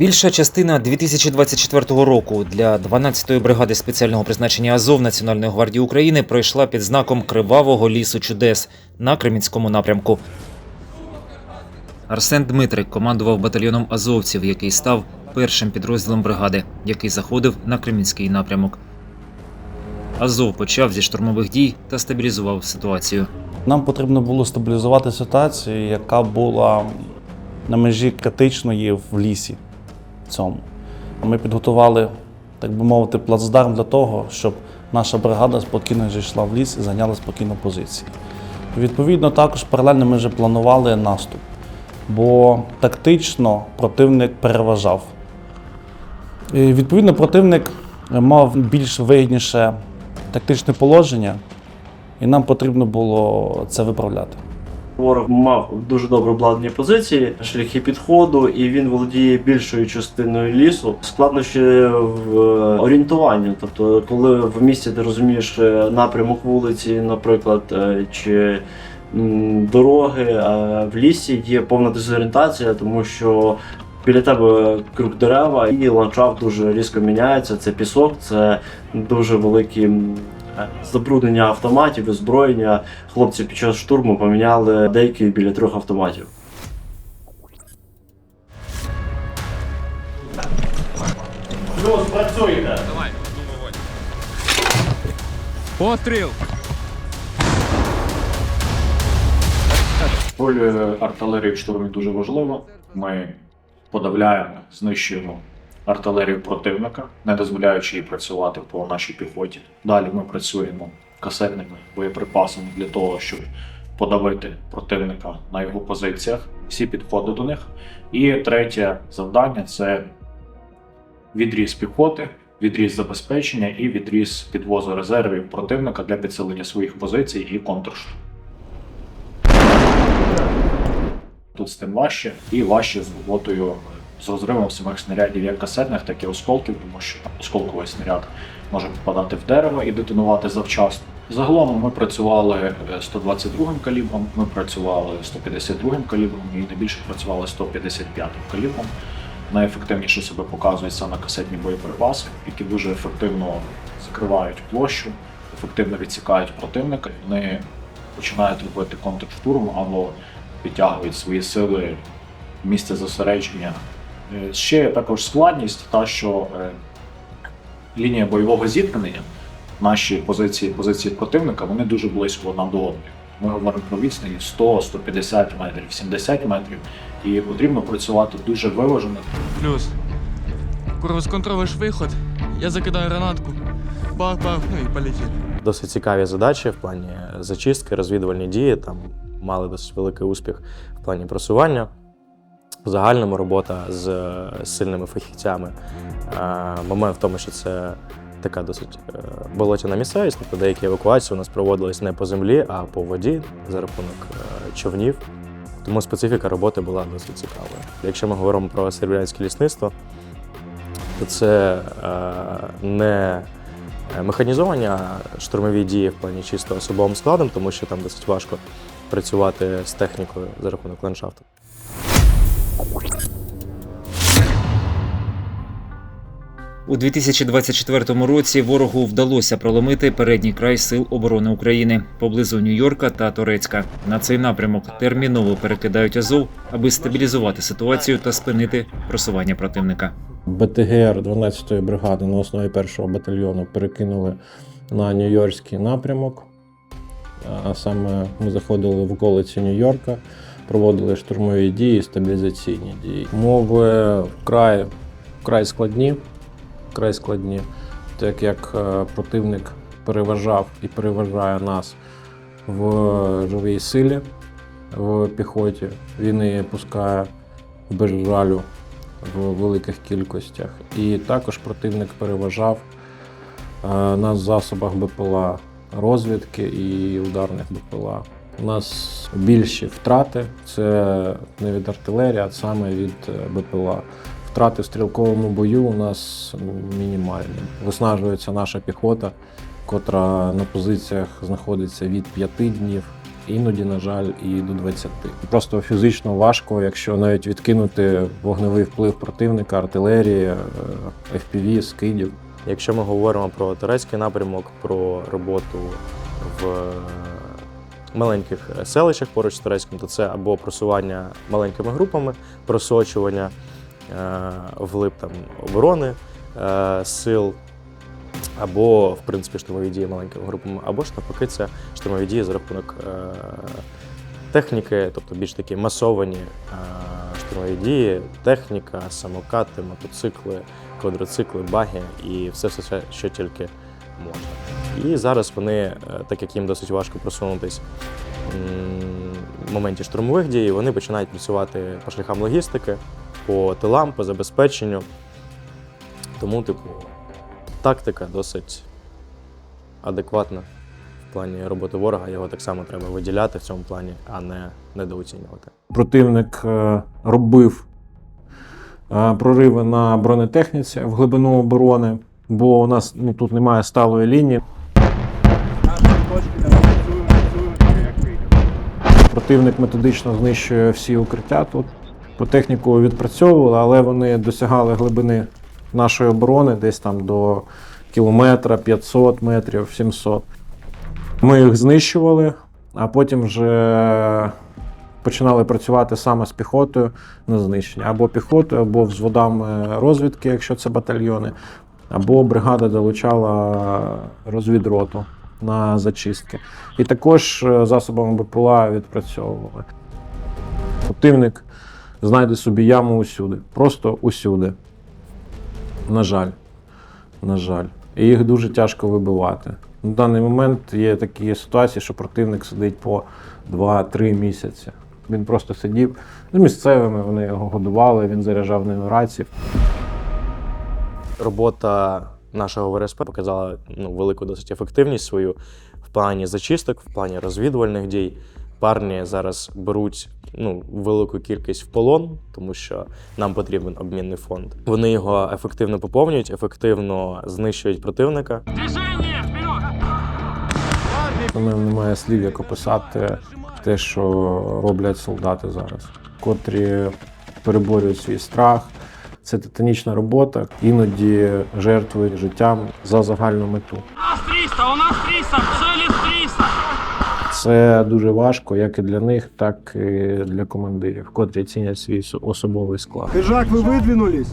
Більша частина 2024 року для 12-ї бригади спеціального призначення Азов Національної гвардії України пройшла під знаком Кривавого лісу чудес на Кремінському напрямку. Арсен Дмитрик командував батальйоном азовців, який став першим підрозділом бригади, який заходив на Кремінський напрямок. Азов почав зі штурмових дій та стабілізував ситуацію. Нам потрібно було стабілізувати ситуацію, яка була на межі критичної в лісі. Цьому. Ми підготували, так би мовити, плацдарм для того, щоб наша бригада спокійно зайшла в ліс і зайняла спокійну позицію. Відповідно, також паралельно ми вже планували наступ, бо тактично противник переважав. І, відповідно, противник мав більш вигідніше тактичне положення, і нам потрібно було це виправляти. Ворог мав дуже добре обладнані позиції, шляхи підходу, і він володіє більшою частиною лісу. Складнощі в е, орієнтуванні. Тобто, коли в місті ти розумієш е, напрямок вулиці, наприклад, е, чи дороги, в лісі є повна дезорієнтація, тому що біля тебе круг дерева і ландшафт дуже різко міняється. Це пісок, це дуже великі. Е, Забруднення автоматів, і озброєння. Хлопці під час штурму поміняли деякі біля трьох автоматів. Плюс працюєте! Постріл! Роль е, артилерії в штурмі дуже важлива. Ми подавляємо, знищуємо артилерію противника, не дозволяючи їй працювати по нашій піхоті. Далі ми працюємо касетними боєприпасами для того, щоб подавити противника на його позиціях, всі підходи до них. І третє завдання це відріз піхоти, відріз забезпечення і відріз підвозу резервів противника для підсилення своїх позицій і контрштурму. Тут з тим важче і важче з роботою з розривом самих снарядів як касетних, так і осколків, тому що осколковий снаряд може попадати в дерево і детонувати завчасно. Загалом ми працювали е, 122 калібром, ми працювали 152 калібром і найбільше працювали 155 калібром. Найефективніше себе показують саме касетні боєприпаси, які дуже ефективно закривають площу, ефективно відсікають противника. Вони починають робити контрштурм або підтягують свої сили в місце зосередження. Е, Ще також складність, та що е, лінія бойового зіткнення, наші позиції, позиції противника, вони дуже близько одна до одної. Ми говоримо про відстані 100-150 метрів, 70 метрів, і потрібно працювати дуже виважено. Плюс. Курва, сконтролиш виход, я закидаю гранатку. Бах-бах, ну і полетіли. Досить цікаві задачі в плані зачистки, розвідувальні дії. Там мали досить великий успіх в плані просування. В загальному робота з е, сильними фахівцями. Е, Момент в тому, що це така досить е, болотяна місцевість, тобто деякі евакуації у нас проводились не по землі, а по воді за рахунок човнів. Тому специфіка роботи була досить цікавою. Якщо ми говоримо про сербіянське лісництво, то це не Механізовані штурмові дії в плані чисто особовим складом, тому що там досить важко працювати з технікою за рахунок ландшафту. У 2024 році ворогу вдалося проломити передній край сил оборони України поблизу Нью-Йорка та Торецька. На цей напрямок терміново перекидають Азов, аби стабілізувати ситуацію та спинити просування противника. БТГР 12-ї бригади на основі першого батальйону перекинули на Нью-Йоркський напрямок. А саме ми заходили в околиці Нью-Йорка, проводили штурмові дії, стабілізаційні дії. Умови вкрай, вкрай складні, вкрай складні, так як е, противник переважав і переважає нас в живій силі, в піхоті. Він її пускає без жалю в великих кількостях. І також противник переважав е, нас в засобах БПЛА розвідки і ударних БПЛА. У нас більші втрати це не від артилерії, а саме від е, БПЛА. Втрати в стрілковому бою у нас мінімальні. Виснажується наша піхота, котра на позиціях знаходиться від 5 днів іноді, на жаль, і до 20. Просто фізично важко, якщо навіть відкинути вогневий вплив противника, артилерії, е, FPV, скидів. Якщо ми говоримо про турецький напрямок, про роботу в маленьких селищах поруч з турецьким, то це або просування маленькими групами, просочування е, вглиб там оборони е, сил, або, в принципі, штурмові дії маленькими групами, або ж навпаки, це штурмові дії за рахунок е, техніки, тобто більш такі масовані е, штурмові дії, техніка, самокати, мотоцикли, квадроцикли, баги і все, все, що тільки можна. І зараз вони, е, так як їм досить важко просунутись в моменті штурмових дій, вони починають працювати по шляхам логістики, по тилам, по забезпеченню. Тому, типу, тактика досить адекватна в плані роботи ворога. Його так само треба виділяти в цьому плані, а не недооцінювати. Противник е, робив е, прориви на бронетехніці в глибину оборони, бо у нас ну, тут немає сталої лінії. Противник методично знищує всі укриття тут. По техніку відпрацьовували, але вони досягали глибини нашої оборони десь там до кілометра, 500 метрів, 700. Ми їх знищували, а потім вже починали працювати саме з піхотою на знищення. Або піхотою, або взводами розвідки, якщо це батальйони, або бригада долучала розвідроту на зачистки. І також е, засобами БПЛА відпрацьовували. Противник знайде собі яму усюди, просто усюди. На жаль. На жаль. І їх дуже тяжко вибивати. На даний момент є такі ситуації, що противник сидить по 2-3 місяці. Він просто сидів з місцевими, вони його годували, він заряджав ними рації. Робота нашого ВРСП показала ну, велику досить ефективність свою в плані зачисток, в плані розвідувальних дій. Парні зараз беруть ну, велику кількість в полон, тому що нам потрібен обмінний фонд. Вони його ефективно поповнюють, ефективно знищують противника. У мене немає слів, як описати те, що роблять солдати зараз, котрі переборюють свій страх. Це титанічна робота, іноді жертвують життям за загальну мету. У нас 300, у нас 300, цели 300. Це дуже важко, як і для них, так і для командирів, котрі цінять свій особовий склад. Хижак, ви видвинулись?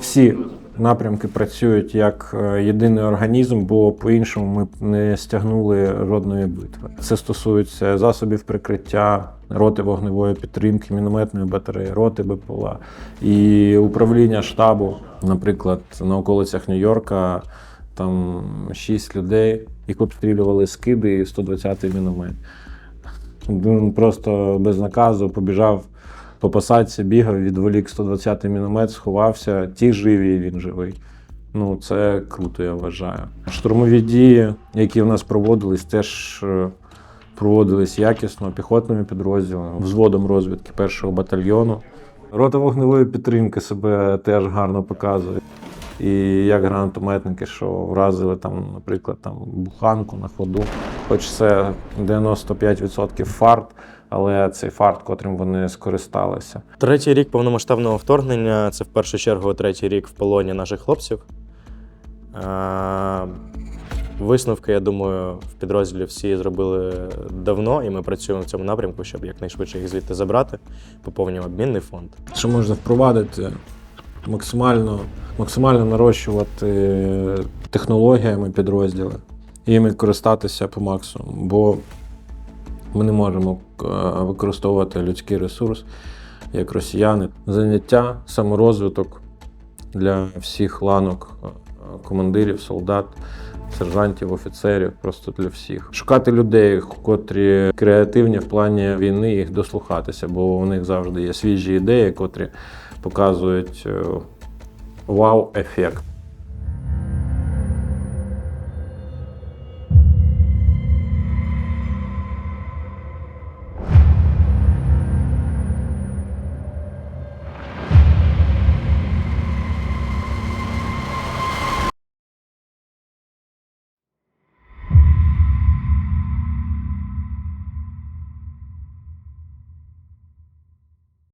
Всі напрямки працюють як е, єдиний організм, бо по-іншому ми б не стягнули жодної битви. Це стосується засобів прикриття, роти вогневої підтримки, мінометної батареї, роти БПЛА і управління штабу, наприклад, на околицях Нью-Йорка. Там шість людей, їх обстрілювали скиди і 120-й міномет. Він просто без наказу побіжав по посадці, бігав, відволік 120-й міномет, сховався. Ті живі, він живий. Ну, це круто, я вважаю. Штурмові дії, які в нас проводились, теж е, проводились якісно піхотними підрозділами, взводом розвідки першого батальйону. Рота вогневої підтримки себе теж гарно показує. І як гранатометники, що вразили там, наприклад, там буханку на ходу. Хоч це 95% фарт, але цей фарт, котрим вони скористалися. Третій рік повномасштабного вторгнення це в першу чергу третій рік в полоні наших хлопців. Е, Висновки, я думаю, в підрозділі всі зробили давно, і ми працюємо в цьому напрямку, щоб якнайшвидше їх звідти забрати. Поповнюємо обмінний фонд. Що можна впровадити максимально, максимально нарощувати технологіями підрозділи і користатися по максимуму, бо ми не можемо е, використовувати людський ресурс як росіяни. Заняття, саморозвиток для всіх ланок е, командирів, солдат, сержантів, офіцерів, просто для всіх. Шукати людей, котрі креативні в плані війни, їх дослухатися, бо у них завжди є свіжі ідеї, котрі показують е, вау-ефект.